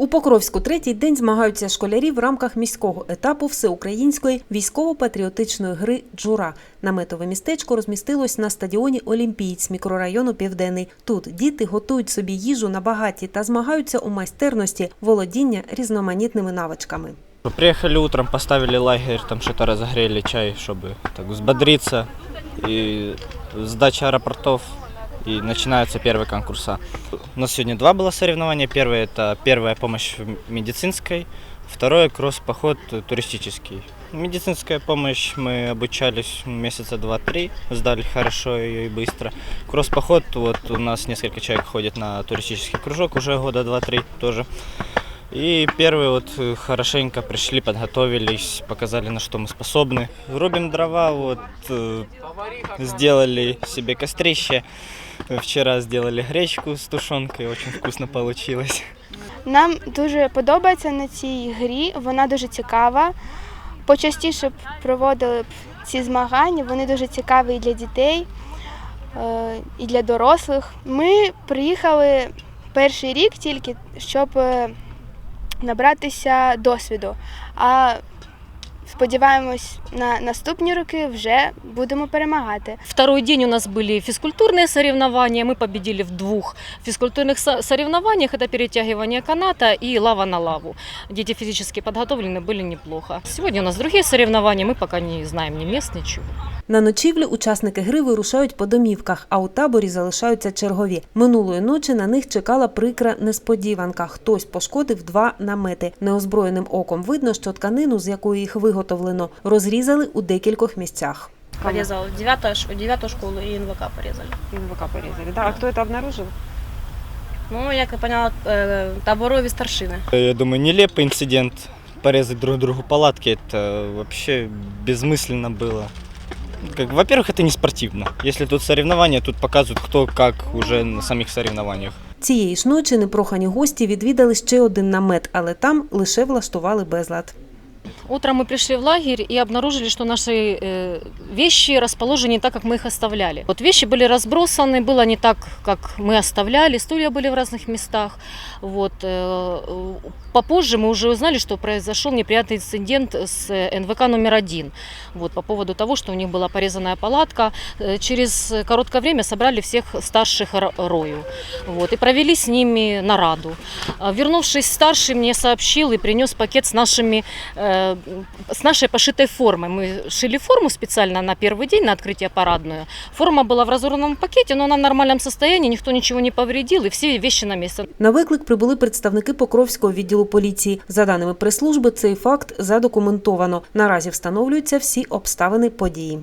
У Покровську третій день змагаються школярі в рамках міського етапу всеукраїнської військово-патріотичної гри Джура. Наметове містечко розмістилось на стадіоні Олімпієць мікрорайону Південний. Тут діти готують собі їжу на багаті та змагаються у майстерності володіння різноманітними навичками. Приехали утром, поставили лагерь, там что-то разогрели чай, чтобы так взбодриться. И сдача аэропортов, и начинаются первые конкурса. У нас сегодня два было соревнования. Первое – это первая помощь в медицинской, второе – кросс-поход туристический. Медицинская помощь мы обучались месяца два-три, сдали хорошо ее и быстро. Кросс-поход, вот у нас несколько человек ходит на туристический кружок уже года два-три тоже. И первые вот э, хорошенько пришли, подготовились, показали, на что мы способны. Рубим дрова, вот э, сделали себе кострище. Вчера сделали гречку с тушенкой, очень вкусно получилось. Нам дуже подобається на цій грі, вона дуже цікава. Почастіше б проводили б ці змагання, вони дуже цікаві і для дітей, е, і для дорослих. Ми приїхали перший рік тільки, щоб е, набратися досвіду. А сподіваємось, на наступні роки вже будемо перемагати. Второй день у нас были физкультурные соревнования. Мы победили в двух физкультурных со- соревнованиях. Это перетягивание каната и лава на лаву. Дети физически подготовлены были неплохо. Сегодня у нас другие соревнования. Мы пока не знаем ни мест, ничего. На ночівлю учасники гри вирушають по домівках, а у таборі залишаються чергові. Минулої ночі на них чекала прикра несподіванка. Хтось пошкодив два намети. Неозброєним оком видно, що тканину, з якої їх виготовлено, розрізали у декількох місцях. Порезал. Девятая, ш- девятую школу и НВК порезали. НВК порезали. Да, а кто это обнаружил? Ну, я как поняла, э, таборові старшины. Я думаю, нелепый инцидент. Порезать друг другу палатки, это вообще бессмысленно было. Как, во-первых, это не спортивно. Если тут соревнования, тут показывают, кто как уже на самих соревнованиях. Цієї ж ночі непрохані гості відвідали ще один намет, але там лише влаштували безлад. Утром мы пришли в лагерь и обнаружили, что наши э, вещи расположены не так, как мы их оставляли. Вот вещи были разбросаны, было не так, как мы оставляли, стулья были в разных местах. Вот. э, Попозже мы уже узнали, что произошел неприятный инцидент с э, НВК номер один. Вот, по поводу того, что у них была порезанная палатка. Через короткое время собрали всех старших ро- рою вот, и провели с ними нараду. Вернувшись, старший мне сообщил и принес пакет с нашими э, с нашей пошитой формой. Мы шили форму специально на первый день, на открытие парадную. Форма была в разорванном пакете, но она в нормальном состоянии, никто ничего не повредил, и все вещи на месте. На виклик прибули представники Покровського відділу поліції. За даними прес-служби, цей факт задокументовано. Наразі встановлюються всі обставини події.